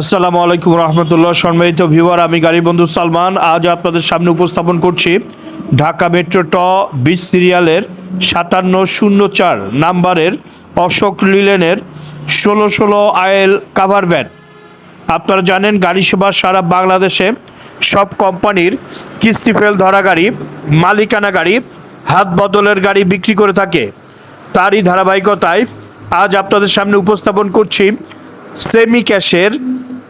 আসসালামু আলাইকুম রহমতুল্লাহ। সম্মানিত ভিউয়ার, আমি গাড়ি বন্ধু সালমান। আজ আপনাদের সামনে উপস্থাপন করছি ঢাকা মেট্রো ট বিশ সিরিয়ালের সাতান্ন শূন্য চার নাম্বারের অশোক লিলেনের ষোলো ষোলো আয়েল কাভার ভ্যান। আপনারা জানেন, গাড়ি সেবা সারা বাংলাদেশে সব কোম্পানির কিস্তি ফেল ধরা গাড়ি, মালিকানা গাড়ি, হাত বদলের গাড়ি বিক্রি করে থাকে। তারই ধারাবাহিকতায় আজ আপনাদের সামনে উপস্থাপন করছি সেমি ক্যাশের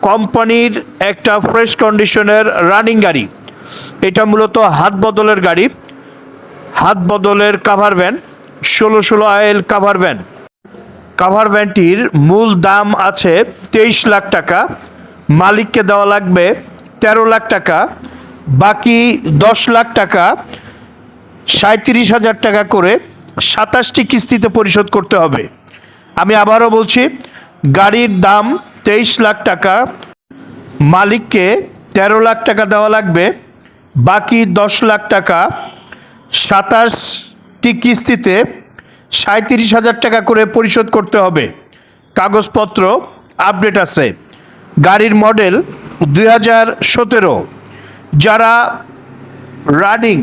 কোম্পানির একটা ফ্রেশ কন্ডিশনের রানিং গাড়ি। এটা মূলত হাত বদলের গাড়ি। হাত বদলের কাভার ভ্যান ষোলো ষোলো আয়েল কাভার ভ্যান কাভার ভ্যানটির মূল দাম আছে তেইশ লাখ টাকা। মালিককে দেওয়া লাগবে তেরো লাখ টাকা। বাকি দশ লাখ টাকা সাঁত্রিশ হাজার টাকা করে সাতাশটি কিস্তিতে পরিশোধ করতে হবে। আমি আবারও বলছি গাড়ির দাম তেইশ লাখ টাকা, মালিককে তেরো লাখ টাকা দেওয়া লাগবে, বাকি দশ লাখ টাকা সাতাশটি কিস্তিতে সাঁত্রিশ হাজার টাকা করে পরিশোধ করতে হবে। কাগজপত্র আপডেট আছে। গাড়ির মডেল দুই হাজার সতেরো। যারা রানিং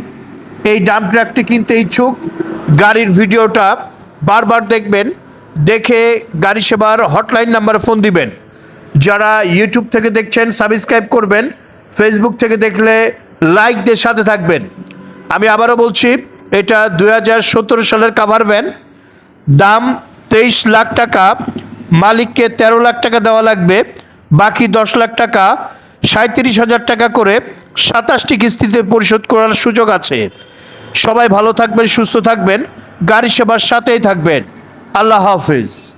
এই ডাম্প ট্রাকটি কিনতে ইচ্ছুক, গাড়ির ভিডিওটা বারবার দেখবেন। দেখে গাড়ি সেবার হটলাইন নাম্বারে ফোন দিবেন। যারা ইউটিউব থেকে দেখছেন, সাবস্ক্রাইব করবেন ফেসবুক থেকে দেখলে লাইক দিয়ে সাথে থাকবেন। আমি আবারও বলছি, এটা দু হাজার সতেরো সালের কাভার ভ্যান দাম তেইশ লাখ টাকা, মালিককে তেরো লাখ টাকা দেওয়া লাগবে, বাকি দশ লাখ টাকা সাঁত্রিশ হাজার টাকা করে সাতাশটি কিস্তিতে পরিশোধ করার সুযোগ আছে। সবাই ভালো থাকবেন, সুস্থ থাকবেন, গাড়ি সেবার সাথেই থাকবেন। আল্লাহ হাফিজ।